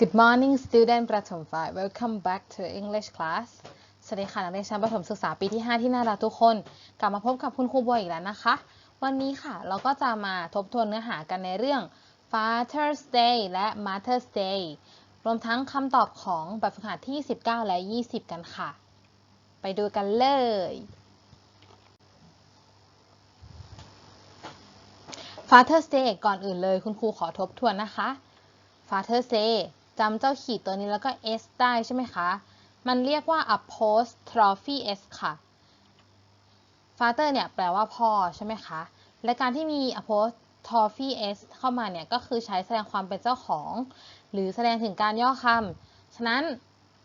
Good morning student ประถมฝ่าย Welcome back to English class สวัสดีค่ะนักเรียนชั้นประถมศึกษาปีที่ 5 ที่น่ารักทุกคน กลับมาพบกับคุณครูบัวอีกแล้วนะคะ วันนี้ค่ะเราก็จะมาทบทวนเนื้อหากันในเรื่อง Father's Day และ Mother's Day รวมทั้งคำตอบของแบบฝึกหัดที่ 19 และ 20 กันค่ะ ไปดูกันเลย Father's Day ก่อนอื่นเลยคุณครูขอทบทวนนะคะ Father's Day จำเจ้าขีดตัวนี้แล้วก็ s ได้ใช่ไหมคะ มันเรียกว่า apostrophe s ค่ะ father เนี่ยแปลว่าพ่อใช่ไหมคะ และการที่มี apostrophe s เข้ามาเนี่ยก็คือใช้แสดงความเป็นเจ้าของ หรือแสดงถึงการย่อคำ ฉะนั้น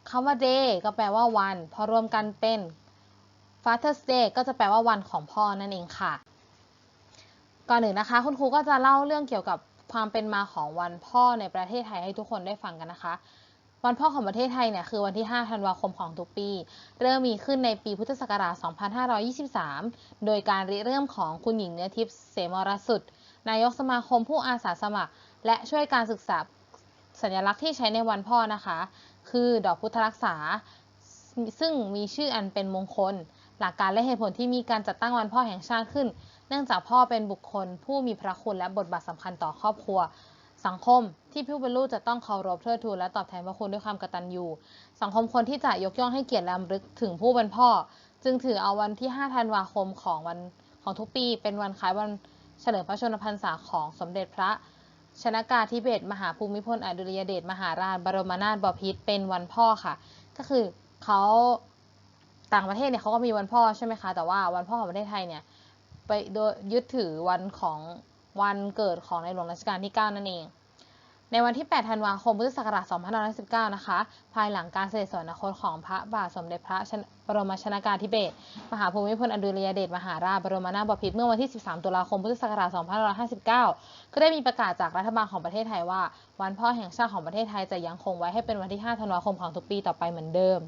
คำว่า day ก็แปลว่าวัน พอรวมกันเป็น Father's Day ก็จะแปลว่าวันของพ่อนั่นเองค่ะ ก่อนอื่นนะคะ คุณครูก็จะเล่าเรื่องเกี่ยวกับ ความเป็นมาของวันพ่อในประเทศไทยให้ทุกคนได้ฟังกันนะคะ วันพ่อของประเทศไทยเนี่ยคือวันที่ 5 ธันวาคมของทุกปี เริ่มมีขึ้นในปีพุทธศักราช 2523 โดยการริเริ่มของคุณหญิงเนื้อทิพย์เสมรสุด นายกสมาคมผู้อาสาสมัคร และช่วยการศึกษาสัญลักษณ์ที่ใช้ในวันพ่อนะคะ คือดอกพุทธรักษา ซึ่งมีชื่ออันเป็นมงคล หลักการและเหตุผลที่มีการจัดตั้งวันพ่อแห่งชาติขึ้น เนื่องจากพ่อเป็นบุคคล ผู้มีพระคุณและบทบาทสำคัญต่อครอบครัว สังคมที่ผู้เป็นลูกจะต้องเคารพเทิดทูนและตอบแทนพระคุณด้วยความกตัญญูสังคมคนที่จะยกย่องให้เกียรติและรำลึกถึงผู้เป็นพ่อ จึงถือเอาวันที่ 5 ธันวาคมของวันของทุกปี เป็นวันคล้ายวันเฉลิมพระชนมพรรษาของสมเด็จพระชนากาธิเบศมหาภูมิพลอดุลยเดชมหาราชบรมนาถบพิตรเป็นวันพ่อค่ะ ก็คือเขาต่างประเทศเนี่ยเขาก็มีวันพ่อใช่ไหมคะแต่ว่าวันพ่อของประเทศไทยเนี่ย ไปโดยยึดถือวันของวันเกิดของในหลวงรัชกาลที่ 9 นั่นเอง ในวันที่ 8 ธันวาคม พุทธศักราช 2519 นะคะ ภายหลังการเสด็จสวรรคตของพระบาทสมเด็จพระบรมชนากาธิเบศร มหาภูมิพลอดุลยเดชมหาราชบรมนาถบพิตรเมื่อวันที่ 13 ตุลาคม พุทธศักราช 2559 ก็ได้มีประกาศจากรัฐบาลของประเทศไทยว่า วันพ่อแห่งชาติของประเทศไทยจะยังคงไว้ให้เป็นวันที่ 5 ธันวาคมของทุกปีต่อไปเหมือนเดิม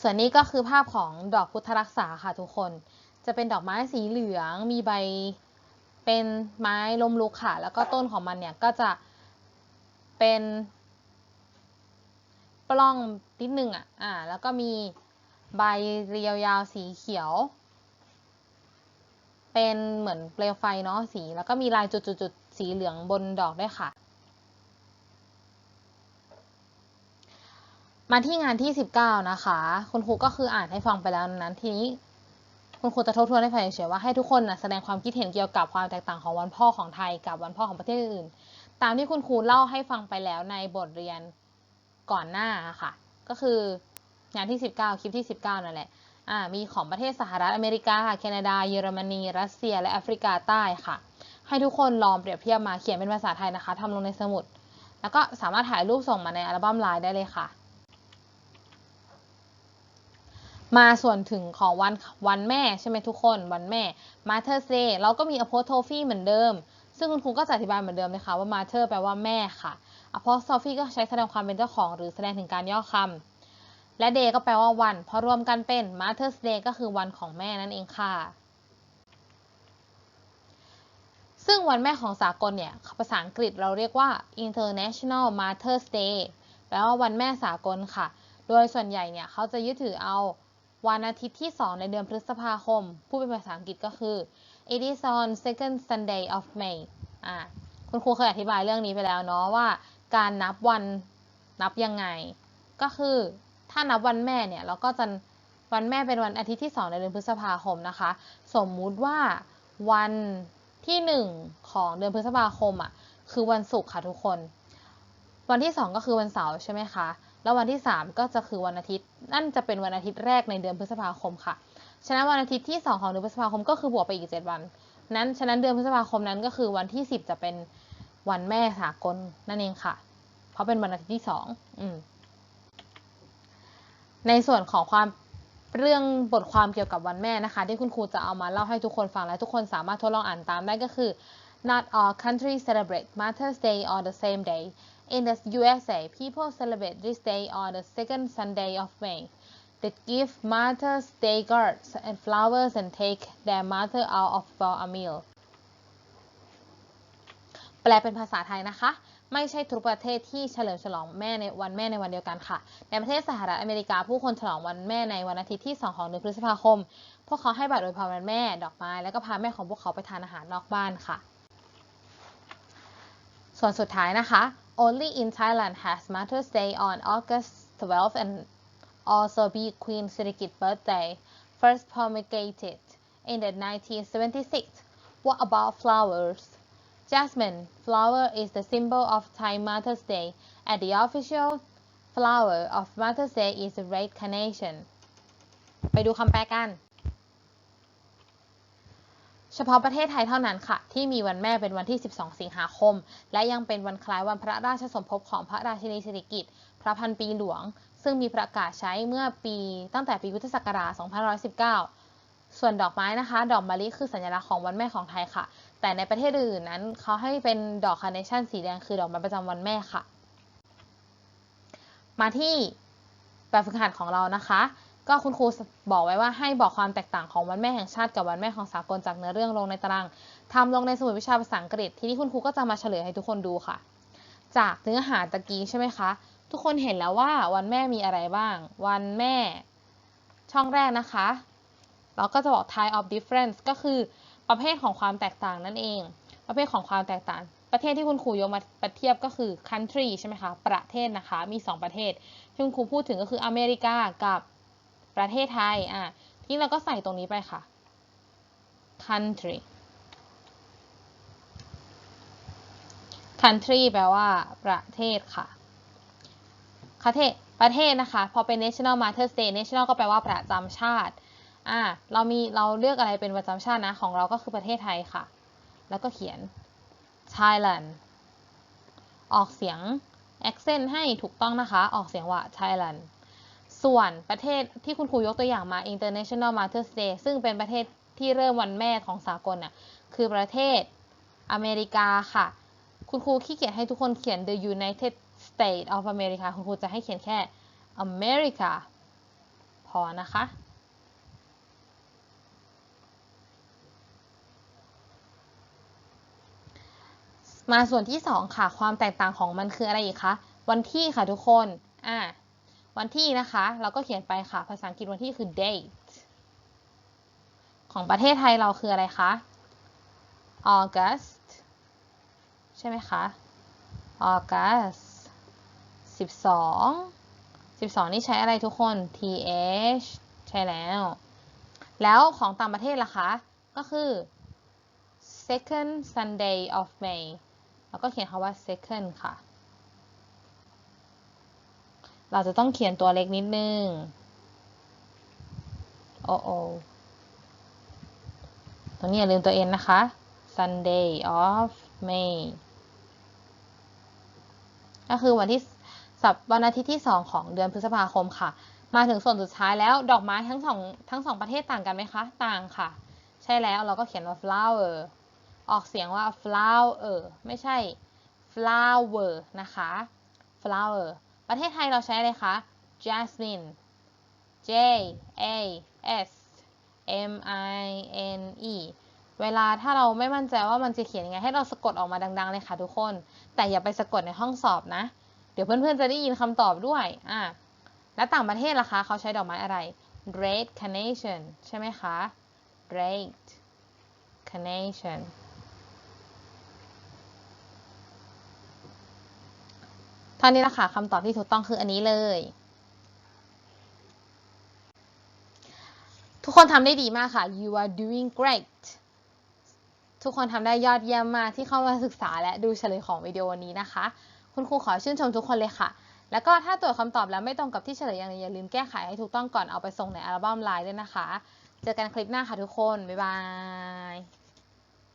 ส่วนนี้ก็คือภาพของดอกพุทธรักษาค่ะทุกคน จะเป็นดอกไม้สีเหลืองมีใบเป็นไม้ลมลุกค่ะ แล้วก็ต้นของมันเนี่ยก็จะเป็นปล้องนิดนึงอะ อ่า แล้วก็มีใบเรียวยาวสีเขียว เป็นเหมือนเปลวไฟเนาะสี แล้วก็มีลายจุดๆสีเหลืองบนดอกด้วยค่ะ มาที่งานที่ 19 นะคะ คุณครูก็คืออ่านให้ฟังไปแล้วนั้นทีนี้ คุณครูจะทบทวนให้ฟังเฉยๆว่าให้ทุกคนนะแสดงความคิดเห็นเกี่ยวกับความแตกต่างของวันพ่อของไทยกับวันพ่อของประเทศอื่น ตามที่คุณครูเล่าให้ฟังไปแล้วในบทเรียนก่อนหน้าค่ะ ก็คืองานที่ 19 คลิปที่ 19 นั่นแหละอ่ามีของประเทศสหรัฐอเมริกาค่ะแคนาดา เยอรมนี รัสเซีย และแอฟริกาใต้ค่ะ ให้ทุกคนลองเปรียบเทียบมาเขียนเป็นภาษาไทยนะคะทำลงในสมุด แล้วก็สามารถถ่ายรูปส่งมาในอัลบั้มไลน์ได้เลยค่ะ มาส่วนถึงของวันวันแม่ใช่ไหมทุกคนวันแม่ Mother's Day เราก็มี apostrophe เหมือนเดิม ซึ่งคุณครูก็จะอธิบายเหมือนเดิมนะคะว่า mother แปลว่าแม่ค่ะ apostrophe ก็ใช้แสดงความเป็นเจ้าของ หรือแสดงถึงการย่อคำและ day ก็แปลว่าวันพอรวมกันเป็น Mother's Day ก็คือวันของแม่นั่นเองค่ะ ซึ่งวันแม่ของสากลเนี่ยภาษาอังกฤษเราเรียกว่า International Mother's Day แปลว่าวันแม่สากลค่ะ โดยส่วนใหญ่เนี่ยเขาจะยึดถือเอา วันอาทิตย์ที่ 2 ในเดือนพฤษภาคมผู้เป็นภาษาอังกฤษก็คือ it is on second Sunday of May อ่าคุณครูเคยอธิบายเรื่องนี้ไปแล้วเนาะว่า การนับวันนับยังไง ก็คือถ้านับวันแม่เนี่ยเราก็จะวันแม่เป็นวันอาทิตย์ที่ 2 ในเดือนพฤษภาคมนะคะ สมมุติว่าวันที่ 1 ของเดือนพฤษภาคมอะคือวันศุกร์ค่ะทุกคน วันที่ 2 ก็คือวันเสาร์ใช่ไหมคะ แล้ววันที่ 3 ก็จะคือวันอาทิตย์ นั่นจะเป็นวันอาทิตย์แรกในเดือนพฤษภาคมค่ะ ฉะนั้นวันอาทิตย์ที่ 2 ของเดือนพฤษภาคมก็คือบวกไปอีก 7 วัน นั้น ฉะนั้นเดือนพฤษภาคมนั้นก็คือวันที่ 10 จะเป็นวันแม่สากลนั่นเองค่ะ เพราะเป็นวันอาทิตย์ที่ 2 อืมในส่วนของความเรื่องบทความเกี่ยวกับวันแม่นะคะ ที่คุณครูจะเอามาเล่าให้ทุกคนฟังและทุกคนสามารถทดลองอ่านตามได้ก็คือ not all countries celebrate Mother's Day on the same day In the USA, people celebrate this day on the second Sunday of May. They give Mother's Day cards and flowers and take their mother out of for a meal. แปลเป็นภาษาไทยนะคะ ไม่ใช่ทุกประเทศที่เฉลิมฉลองแม่ในวันแม่ในวันเดียวกันค่ะ ในประเทศสหรัฐอเมริกาผู้คนฉลองวันแม่ในวันอาทิตย์ที่ 2 ของเดือนพฤษภาคม พวกเขาให้บัตรอวยพรวันแม่ ดอกไม้ แล้วก็พาแม่ของพวกเขาไปทานอาหารนอกบ้านค่ะ ส่วนสุดท้ายนะคะ only in Thailand has Mother's Day on August 12 and also be Queen Sirikit's birthday first promulgated in the 1976 what about flowers Jasmine flower is the symbol of Thai Mother's Day and the official flower of Mother's Day is the red carnation ไปดูคำแปลกัน เฉพาะประเทศไทยเท่านั้นค่ะ ที่มีวันแม่เป็นวันที่ 12 สิงหาคม และยังเป็นวันคล้ายวันพระราชสมภพของพระราชินีสิริกิติ์พระพันปีหลวง ซึ่งมีประกาศใช้เมื่อปีตั้งแต่ปีพุทธศักราช 2519 ส่วนดอกไม้นะคะ ดอกมะลิคือสัญลักษณ์ของวันแม่ของไทยค่ะ แต่ในประเทศอื่นนั้นเขาให้เป็นดอกคาร์เนชั่นสีแดงคือดอกไม้ประจำวันแม่ค่ะ มาที่แบบฝึกหัดของเรานะคะ ก็คุณครูบอกไว้ว่าให้บอกความแตกต่างของวันแม่แห่งชาติกับวันแม่ของสากลจากเนื้อเรื่องลงในตารางทำลงในสมุดวิชาภาษาอังกฤษ ทีนี้คุณครูก็จะมาเฉลยให้ทุกคนดูค่ะ จากเนื้อหาตะกี้ใช่ไหมคะ ทุกคนเห็นแล้วว่าวันแม่มีอะไรบ้าง วันแม่ช่องแรกนะคะ เราก็จะบอก type of difference ก็คือประเภทของความแตกต่างนั่นเอง ประเภทของความแตกต่างประเทศที่คุณครูยกมาเทียบก็คือ country ใช่ไหมคะ ประเทศนะคะ มี 2 ประเทศ ที่คุณครูพูดถึงก็คืออเมริกากับ ประเทศไทยอะที่เราก็ใส่ตรงนี้ไปค่ะ country country แปลว่าประเทศค่ะประเทศประเทศนะคะ พอเป็น national mother's day national ก็แปลว่าประจำชาติอ่าเรามีเราเลือกอะไรเป็นประจำชาตินะ ของเราก็คือประเทศไทยค่ะ แล้วก็เขียน Thailand ออกเสียง accent ให้ถูกต้องนะคะ ออกเสียงว่า Thailand ส่วนประเทศที่คุณครูยกตัวอย่างมา International Mother's Day ซึ่งเป็นประเทศที่เริ่มวันแม่ของสากลน่ะคือประเทศอเมริกาค่ะ คุณครูขี้เกียจให้ทุกคนเขียน the United States of America คุณครูจะให้เขียนแค่ America พอนะคะ มาส่วนที่ 2 ค่ะ ความแตกต่างของมันคืออะไรอีกคะ วันที่ค่ะทุกคน อ่า วันที่นะคะ เราก็เขียนไปค่ะ ภาษาอังกฤษวันที่คือ date ของประเทศไทยเราคืออะไรคะ August ใช่ไหมคะ August 12 12 นี่ใช้อะไรทุกคน th ใช่แล้ว แล้วของต่างประเทศล่ะคะ ก็คือ second Sunday of May แล้วก็เขียนคำว่า second ค่ะ เราจะต้องเขียนตัวเล็กนิดนึง โอ้โอตรงนี้อย่าลืมตัว n นะคะ Sunday of May ก็คือวันที่สัปวันอาทิตย์ที่ 2 ของเดือนพฤษภาคมค่ะ มาถึงส่วนสุดท้ายแล้วดอกไม้ทั้งสองทั้งสองประเทศต่างกันไหมคะ ต่างค่ะ ใช่แล้วเราก็เขียนว่า flower ออกเสียงว่า flower ไม่ใช่ flower นะคะ flower ประเทศไทยเราใช้อะไรคะ jasmine J A S M I N E เวลาถ้าเราไม่มั่นใจว่ามันจะเขียนยังไง ให้เราสะกดออกมาดัง ๆ เลยค่ะทุกคน แต่อย่าไปสะกดในห้องสอบนะ เดี๋ยวเพื่อนๆจะได้ยินคำตอบด้วยอะแล้วต่างประเทศล่ะคะ เขาใช้ดอกไม้อะไร red carnation ใช่ไหมคะ red carnation ท่านี้นะคะคำตอบที่ถูกต้องคืออันนี้เลย ทุกคนทำได้ดีมากค่ะ you are doing great ทุกคนทำได้ยอดเยี่ยมมากที่เข้ามาศึกษาและดูเฉลยของวิดีโอนี้นะคะ คุณครูขอชื่นชมทุกคนเลยค่ะ แล้วก็ถ้าตรวจคำตอบแล้วไม่ตรงกับที่เฉลยอย่างไรอย่าลืมแก้ไขให้ถูกต้องก่อนเอาไปส่งในอัลบั้มไลน์ด้วยนะคะ เจอกันคลิปหน้าค่ะทุกคน บ๊ายบาย